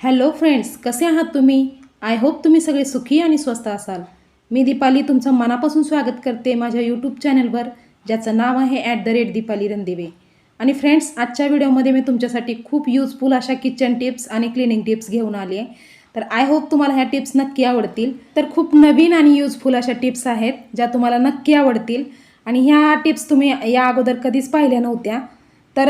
Hello friends कसे आहात तुम्ही? आय होप तुम्ही सगळे सुखी आणि स्वस्त असाल. मी दीपाली तुमचं मनापासून स्वागत करते माझ्या यूट्यूब चॅनलवर ज्याचं नाव आहे at the rate Deepali Randive. आणि फ्रेंड्स आजच्या व्हिडिओमध्ये मी तुमच्यासाठी खूप यूजफुल अशा किचन टिप्स आणि क्लिनिंग टिप्स घेऊन आली आहे. तर आय होप तुम्हाला ह्या टिप्स नक्की आवडतील. तर खूप नवीन आणि यूजफुल अशा टिप्स आहेत ज्या तुम्हाला नक्की आवडतील. आणि ह्या टिप्स तुम्ही या अगोदर कधीच पाहिल्या नव्हत्या. तर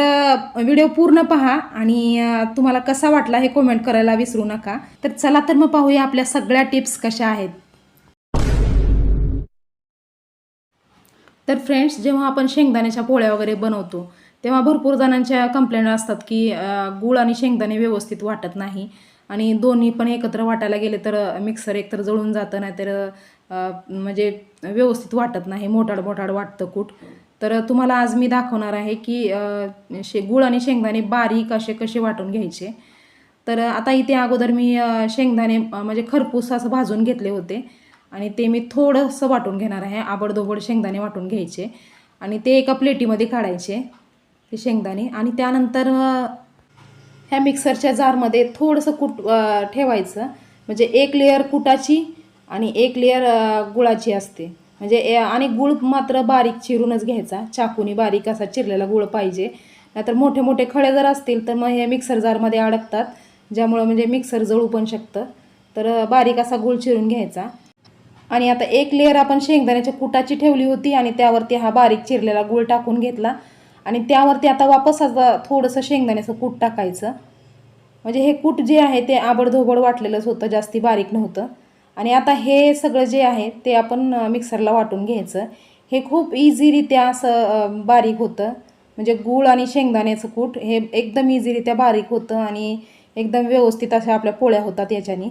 व्हिडिओ पूर्ण पहा आणि तुम्हाला कसा वाटला हे कमेंट करायला विसरू नका. तर चला तर मग पाहूया आपल्या सगळ्या टिप्स कशा आहेत. तर फ्रेंड्स जेव्हा आपण शेंगदाण्याच्या पोळ्या वगैरे बनवतो तेव्हा भरपूर जणांच्या कंप्लेंट असतात की गूळ आणि शेंगदाणे व्यवस्थित वाटत नाही. आणि दोन्ही पण एकत्र वाटायला गेले तर मिक्सर एकतर जळून जातं नाहीतर म्हणजे व्यवस्थित वाटत नाही मोठाड मोठाड वाटतं कूट. तर तुम्हाला आज मी दाखवणार आहे की शे गूळ आणि शेंगदाणे बारीक असे कसे वाटून घ्यायचे. तर आता इथे अगोदर मी शेंगदाणे म्हणजे खरपूस असं भाजून घेतले होते. आणि ते मी थोडंसं वाटून घेणार आहे. आबडदोबड शेंगदाणे वाटून घ्यायचे. आणि ते एका प्लेटीमध्ये काढायचे ते शेंगदाणे. आणि त्यानंतर ह्या मिक्सरच्या जारमध्ये थोडंसं कूट ठेवायचं. म्हणजे एक लेअर कुटाची आणि एक लेअर गुळाची असते. म्हणजे ए- आणि गुळ मात्र बारीक चिरूनच घ्यायचा. चाकूनी बारीक असा चिरलेला गुळ पाहिजे. नाहीतर मोठे मोठे खळे जर असतील तर मग हे मिक्सर जारमध्ये अडकतात ज्यामुळं म्हणजे मिक्सर जळू पण शकतं. तर बारीक असा गुळ चिरून घ्यायचा. आणि आता एक लेअर आपण शेंगदाण्याच्या कुटाची ठेवली होती आणि त्यावरती हा बारीक चिरलेला गुळ टाकून घेतला. आणि त्यावरती आता वापस आता थोडंसं शेंगदाण्याचं कूट टाकायचं. म्हणजे हे कूट जे आहे ते आबडधोबड वाटलेलंच होतं जास्ती बारीक नव्हतं. आणि आता हे सगळं जे आहे ते आपण मिक्सरला वाटून घ्यायचं. हे खूप इझीरित्या असं बारीक होतं. म्हणजे गूळ आणि शेंगदाण्याचं कूट हे एकदम इझीरित्या बारीक होतं आणि एकदम व्यवस्थित अशा आपल्या पोळ्या होतात याच्याने.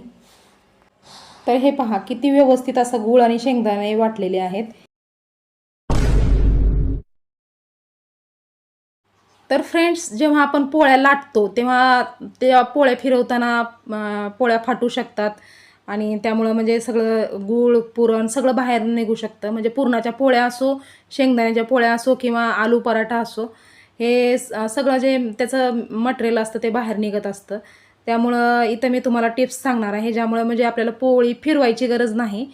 तर हे पहा किती व्यवस्थित असं गूळ आणि शेंगदाणे वाटलेले आहेत. तर फ्रेंड्स जेव्हा आपण पोळ्या लाटतो तेव्हा त्या पोळ्या फिरवताना पोळ्या फाटू शकतात. आणि त्यामुळं म्हणजे सगळं गूळ पुरण सगळं बाहेर निघू शकतं. म्हणजे पुरणाच्या पोळ्या असो शेंगदाण्याच्या पोळ्या असो किंवा आलू पराठा असो हे स- सगळं जे त्याचं मटेरियल असतं ते बाहेर निघत असतं. त्यामुळं इथं मी तुम्हाला टिप्स सांगणार आहे ज्यामुळं म्हणजे आपल्याला पोळी फिरवायची गरज नाही.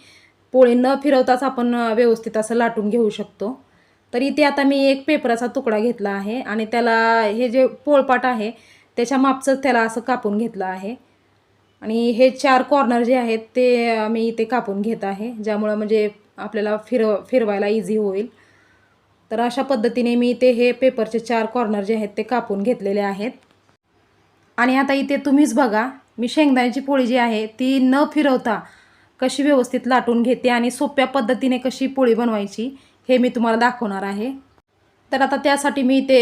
पोळी न फिरवताच आपण व्यवस्थित असं लाटून घेऊ शकतो. तर इथे आता मी एक पेपराचा तुकडा घेतला आहे आणि त्याला हे जे पोळपाट आहे त्याच्या मापचंच त्याला असं कापून घेतलं आहे. आणि हे चार कॉर्नर जे आहेत ते मी इथे कापून घेत आहे ज्यामुळं म्हणजे आपल्याला फिरव फिरवायला इझी होईल. तर अशा पद्धतीने मी इथे हे पेपरचे चार कॉर्नर जे आहेत ते कापून घेतलेले आहेत. आणि आता इथे तुम्हीच बघा मी शेंगदाण्याची पोळी जी आहे ती न फिरवता कशी व्यवस्थित लाटून घेते आणि सोप्या पद्धतीने कशी पोळी बनवायची हे मी तुम्हाला दाखवणार आहे. तर आता त्यासाठी मी ते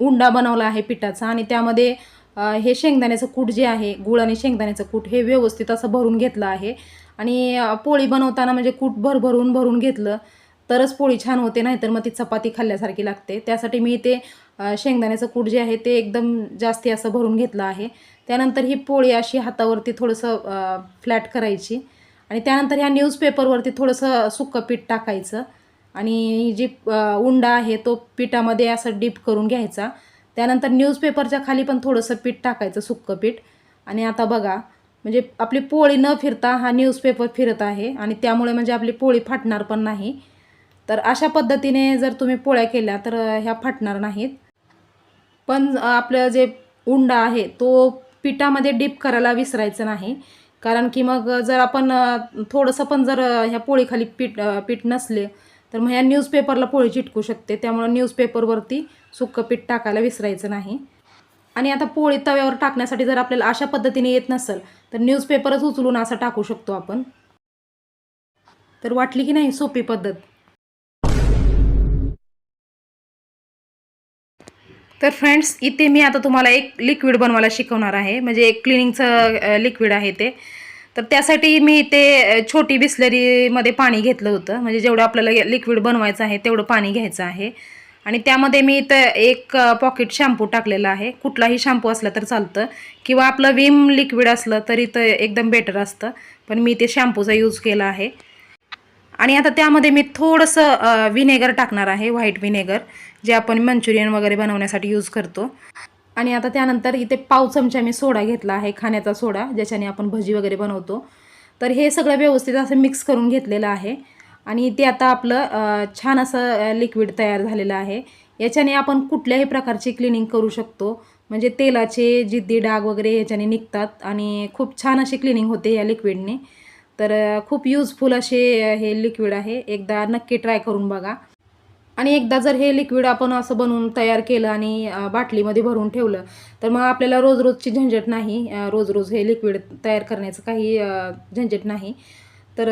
उंडा बनवला आहे पिठाचा आणि त्यामध्ये हे शेंगदाण्याचं कूट जे आहे गुळ आणि शेंगदाण्याचं कूट हे व्यवस्थित असं भरून घेतलं आहे. आणि पोळी बनवताना म्हणजे कूट भरभरून भरून घेतलं तरच पोळी छान होते नाहीतर मग ती चपाती खाल्ल्यासारखी लागते. त्यासाठी मी ते शेंगदाण्याचं कूट जे आहे ते एकदम जास्ती असं भरून घेतलं आहे. त्यानंतर ही पोळी अशी हातावरती थोडंसं फ्लॅट करायची. आणि त्यानंतर ह्या न्यूजपेपरवरती थोडंसं सुक्कं पीठ टाकायचं. आणि जी उंडा आहे तो पिठामध्ये असं डीप करून घ्यायचा. त्यानंतर न्यूजपेपरच्या खाली पण थोडंसं पीठ टाकायचं सुक्कं पीठ. आणि आता बघा म्हणजे आपली पोळी न फिरता हा न्यूजपेपर फिरत आहे आणि त्यामुळे म्हणजे आपली पोळी फाटणार पण नाही. तर अशा पद्धतीने जर तुम्ही पोळ्या केल्या तर ह्या फाटणार नाहीत. पण आपलं जे उंडा आहे तो पिठामध्ये डीप करायला विसरायचं नाही. कारण की मग जर आपण थोडंसं पण जर ह्या पोळीखाली पीठ पीठ नसले तर मग ह्या न्यूजपेपरला पोळी चिटकू शकते. त्यामुळं न्यूजपेपरवरती सुक्कं पीठ टाकायला विसरायचं नाही. आणि आता पोळी तव्यावर टाकण्यासाठी जर आपल्याला अशा पद्धतीने येत नसेल तर न्यूजपेपरच उचलून असं टाकू शकतो आपण. तर वाटली की नाही सोपी पद्धत? तर फ्रेंड्स इथे मी आता तुम्हाला एक लिक्विड बनवायला शिकवणार आहे. म्हणजे एक क्लिनिंगचं लिक्विड आहे ते. तर त्यासाठी मी इथे छोटी बिस्लरीमध्ये पाणी घेतलं होतं. म्हणजे जेवढं आपल्याला लिक्विड बनवायचं आहे तेवढं पाणी घ्यायचं आहे. आणि त्यामध्ये मी इथं एक पॉकेट शॅम्पू टाकलेला आहे. कुठलाही शॅम्पू असला तर चालतं. किंवा आपलं विम लिक्विड असलं तरी तर एकदम बेटर असतं. पण मी ते शॅम्पूचा यूज केला आहे. आणि आता त्यामध्ये मी थोडंसं विनेगर टाकणार आहे. व्हाईट विनेगर जे आपण मंचुरियन वगैरे बनवण्यासाठी यूज करतो. आणि आता त्यानंतर इथे पाव चमचा मी सोडा घेतला आहे खाण्याचा सोडा ज्याच्याने आपण भजी वगैरे बनवतो. तर हे सगळं व्यवस्थित असं मिक्स करून घेतलेलं आहे. आणि ते आता आपलं छान असं लिक्विड तयार झालेलं आहे. याच्याने आपण कुठल्याही प्रकारची क्लिनिंग करू शकतो. म्हणजे तेलाचे जिद्दी डाग वगैरे याच्याने निघतात आणि खूप छान अशी क्लिनिंग होते या लिक्विडने तर खूप यूजफुल असे हे लिक्विड आहे. एकदा नक्की ट्राय करून बघा. आणि एकदा जर हे लिक्विड आपण असं बनवून तयार केलं आणि बाटलीमध्ये भरून ठेवलं तर मग आपल्याला रोज रोजची झंझट नाही. रोज रोज हे लिक्विड तयार करण्याचं काही झंझट नाही. तर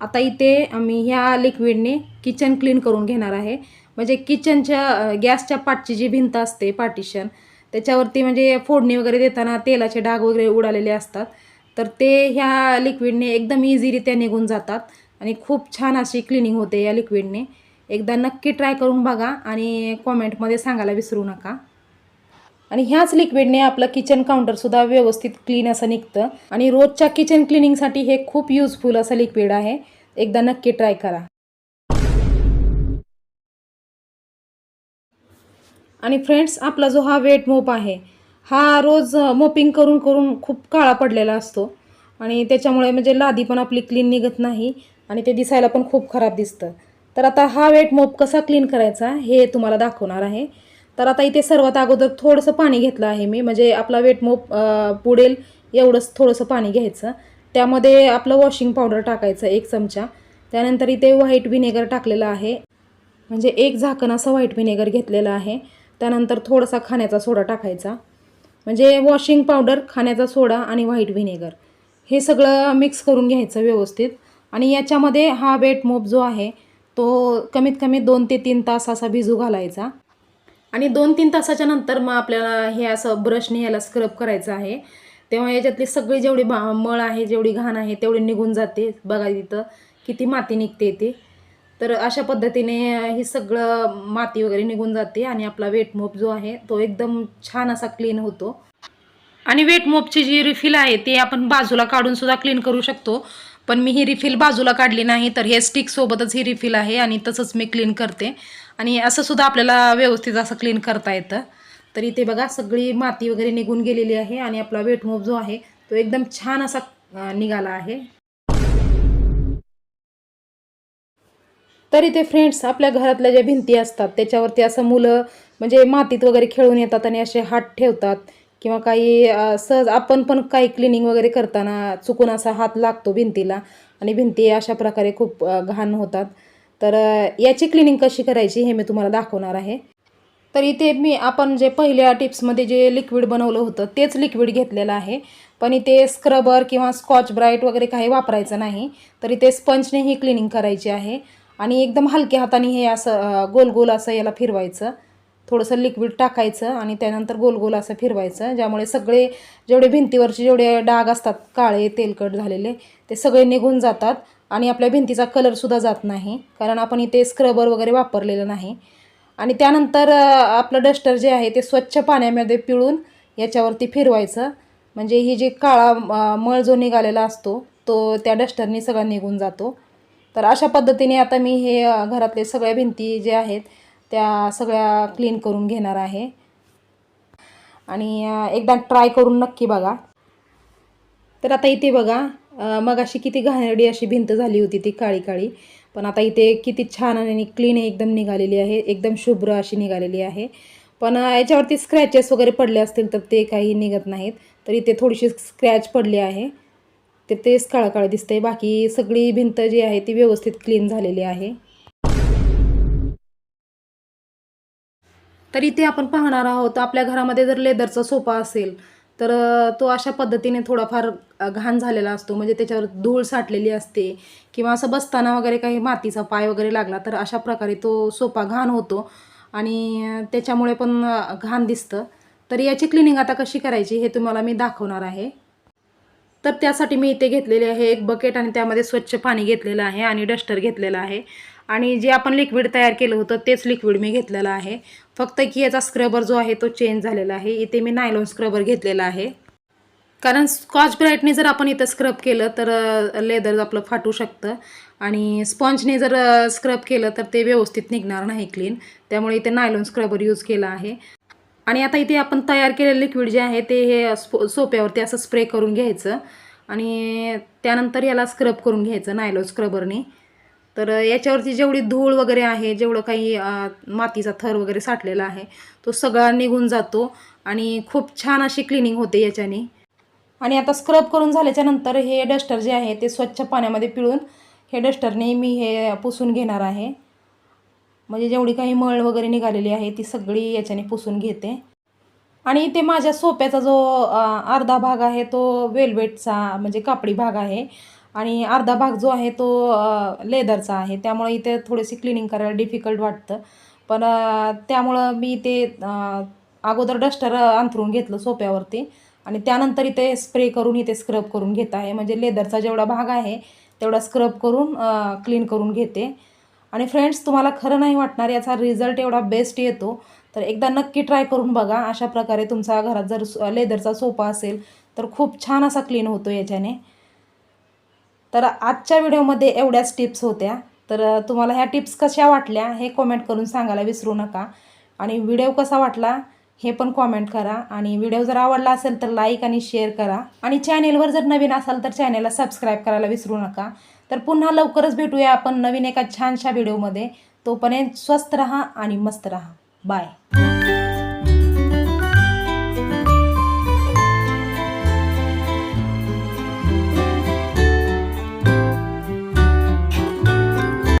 आता इथे मी ह्या लिक्विडने किचन क्लीन करून घेणार आहे. म्हणजे किचनच्या गॅसच्या पाठची जी भिंत असते पार्टिशन त्याच्यावरती म्हणजे फोडणी वगैरे देताना तेलाचे डाग वगैरे उडालेले असतात. तर ते ह्या लिक्विडने एकदम इझिरित्या निघून जातात. आणि खूप छान अशी क्लिनिंग होते या लिक्विडने एकदा नक्की ट्राय करून बघा आणि कॉमेंटमध्ये सांगायला विसरू नका. आणि ह्याच लिक्विडने आपलं किचन काउंटरसुद्धा व्यवस्थित क्लीन असं निघतं. आणि रोजच्या किचन क्लिनिंगसाठी हे खूप युजफुल असं लिक्विड आहे. एकदा नक्की ट्राय करा. आणि फ्रेंड्स आपला जो हा वेट मोप आहे हा रोज मोपिंग करून करून खूप काळा पडलेला असतो. आणि त्याच्यामुळे म्हणजे लादी पण आपली क्लीन निघत नाही आणि ते दिसायला पण खूप खराब दिसतं. तर आता हा वेट मोप कसा क्लीन करायचा हे तुम्हाला दाखवणार आहे. तर आता इथे सर्वात अगोदर थोडंसं पाणी घेतलं आहे मी. म्हणजे आपला वेट मोप पुढेल पुडेल एवढंच थोडंसं पाणी घ्यायचं. त्यामध्ये आपलं वॉशिंग पावडर टाकायचं एक चमचा. त्यानंतर इथे व्हाईट व्हिनेगर टाकलेलं आहे. म्हणजे एक झाकण असं व्हाईट व्हिनेगर घेतलेलं आहे. त्यानंतर थोडासा खाण्याचा सोडा टाकायचा. म्हणजे वॉशिंग पावडर खाण्याचा सोडा आणि व्हाईट व्हिनेगर हे सगळं मिक्स करून घ्यायचं व्यवस्थित. आणि याच्यामध्ये हा वेट मोप जो आहे तो कमीत कमी दोन ते तीन तास असा भिजू घालायचा. आणि दोन तीन तासाच्या नंतर मग आपल्याला हे असं ब्रशने याला स्क्रब करायचं आहे. तेव्हा याच्यातली सगळी जेवढी बा मळ आहे जेवढी घाण आहे तेवढी निघून जाते. बघा तिथं किती माती निघते ती. तर अशा पद्धतीने हे सगळं माती वगैरे निघून जाते आणि आपला वेटमोप जो आहे तो एकदम छान असा क्लीन होतो. आणि वेटमोपची जी रिफिल आहे ती आपण बाजूला काढून सुद्धा क्लीन करू शकतो. पण मी ही रिफिल बाजूला काढली नाही तर हे स्टिक सोबतच ही रिफिल आहे आणि तसंच मी क्लीन करते. आणि असं सुद्धा आपल्याला व्यवस्थित असं क्लीन करता येतं. तर इथे बघा सगळी माती वगैरे निघून गेलेली आहे आणि आपला वेटमोप जो आहे तो एकदम छान असा निघाला आहे. तर इथे फ्रेंड्स आपल्या घरातल्या ज्या भिंती असतात त्याच्यावरती असं मुलं म्हणजे मातीत वगैरे खेळून येतात आणि असे हात ठेवतात. किंवा काही सहज आपण पण काही क्लिनिंग वगैरे करताना चुकून असा हात लागतो भिंतीला आणि भिंती अशा प्रकारे खूप घाण होतात. तर याची क्लिनिंग कशी करायची हे मी तुम्हाला दाखवणार आहे. तर इथे मी आपण जे पहिल्या टिप्समध्ये जे लिक्विड बनवलं होतं तेच लिक्विड घेतलेलं आहे. पण इथे स्क्रबर किंवा स्कॉच ब्राईट वगैरे काही वापरायचं नाही. तर इथे स्पंजने ही क्लिनिंग करायची आहे. आणि एकदम हलक्या हाताने हे असं गोल गोल असं याला फिरवायचं. थोडंसं लिक्विड टाकायचं आणि त्यानंतर गोल गोल असं फिरवायचं ज्यामुळे सगळे जेवढे भिंतीवरचे जेवढे डाग असतात काळे तेलकट झालेले ते सगळे निघून जातात आणि आपल्या भिंतीचा कलरसुद्धा जात नाही कारण आपण इथे स्क्रबर वगैरे वापरलेलं नाही. आणि त्यानंतर आपलं डस्टर जे आहे ते स्वच्छ पाण्यामध्ये पिळून याच्यावरती फिरवायचं. म्हणजे ही जी काळा मळ जो निघालेला असतो तो त्या डस्टरनी सगळा निघून जातो. तर अशा पद्धतीने आता मी हे घरातले सगळ्या भिंती जे आहेत त्या सगळ्या क्लीन करून घेणार आहे. आणि एकदा ट्राय करून नक्की बघा. तर आता इथे बघा मग मगाशी किती घाणेरडी अशी भिंत झाली होती ती काळी काळी. पण आता इथे किती छान आणि क्लीन एकदम निघालेली आहे. एकदम शुभ्र अशी निघालेली आहे. पण याच्यावरती स्क्रॅचेस वगैरे पडले असतील तर ते काही निघत नाहीत. तर इथे थोडीशी स्क्रॅच पडली आहे. तर तेच काळं काळं दिसतंय. बाकी सगळी भिंत जी आहे ती व्यवस्थित क्लीन झालेली आहे. तर इथे आपण पाहणार आहोत आपल्या घरामध्ये जर लेदरचा सोफा असेल तर तो अशा पद्धतीने थोडाफार घाण झालेला असतो. म्हणजे त्याच्यावर धूळ साठलेली असते किंवा असं बसताना वगैरे काही मातीचा पाय वगैरे लागला तर अशा प्रकारे तो सोफा घाण होतो. आणि त्याच्यामुळे पण घाण दिसतं. तर याची क्लिनिंग आता कशी करायची हे तुम्हाला मी दाखवणार आहे. तर त्यासाठी मी इथे घेतलेले आहे एक बकेट आणि त्यामध्ये स्वच्छ पाणी घेतलेलं आहे आणि डस्टर घेतलेलं आहे. आणि जे आपण लिक्विड तयार केलं होतं तेच लिक्विड मी घेतलेलं आहे. फक्त की याचा स्क्रबर जो आहे तो चेंज झालेला आहे. इथे मी नायलॉन स्क्रबर घेतलेला आहे. कारण स्कॉच ब्राईटने जर आपण इथं स्क्रब केलं तर लेदर आपलं फाटू शकतं. आणि स्पॉन्जने जर स्क्रब केलं तर ते व्यवस्थित निघणार नाही क्लीन त्यामुळे इथे नायलॉन स्क्रबर यूज केला आहे. आणि आता इथे आपण तयार केलेलं लिक्विड जे आहे ते हे स्पो सोप्यावरती असं स्प्रे करून घ्यायचं. आणि त्यानंतर याला स्क्रब करून घ्यायचं नायलॉन स्क्रबरने तर याच्यावरती जेवढी धूळ वगैरे आहे जेवढं काही मातीचा थर वगैरे साठलेला आहे तो सगळा निघून जातो आणि खूप छान अशी क्लिनिंग होते याच्याने. आणि आता स्क्रब करून झाल्याच्यानंतर हे डस्टर जे आहे ते स्वच्छ पाण्यामध्ये पिळून हे डस्टरने मी हे पुसून घेणार आहे. म्हणजे जेवढी काही मळ वगैरे निघालेली आहे ती सगळी याच्याने पुसून घेते. आणि ते माझ्या सोप्याचा जो अर्धा भाग आहे तो वेल्वेटचा म्हणजे कापडी भाग आहे. आणि अर्धा भाग जो आहे तो लेदरचा आहे. त्यामुळे इथे थोडीशी क्लिनिंग करायला डिफिकल्ट वाटतं. पण त्यामुळं मी ते अगोदर डस्टर अंथरून घेतलं सोप्यावरती. आणि त्यानंतर इथे स्प्रे करून इथे स्क्रब करून घेत आहे. म्हणजे लेदरचा जेवढा भाग आहे तेवढा स्क्रब करून क्लीन करून घेते. आणि फ्रेंड्स तुम्हाला खरं नाही वाटणार याचा रिझल्ट एवढा बेस्ट येतो. तर एकदा नक्की ट्राय करून बघा. अशा प्रकारे तुमचा घरात जर लेदरचा सोफा असेल तर खूप छान असा क्लीन होतो याच्याने. तर आजच्या व्हिडिओमध्ये एवढ्याच टिप्स होत्या. तर तुम्हाला ह्या टिप्स कशा वाटल्या हे कॉमेंट करून सांगायला विसरू नका. आणि व्हिडिओ कसा वाटला हे पण कॉमेंट करा. आणि व्हिडिओ जर आवडला असेल तर लाईक आणि शेअर करा. आणि चॅनेलवर जर नवीन असाल तर चॅनेलला सबस्क्राईब करायला विसरू नका. तर पुन्हा लवकरच भेटूया आपण नवीन एका छानशा व्हिडिओमध्ये. तोपर्यंत स्वस्त रहा आणि मस्त रहा. बाय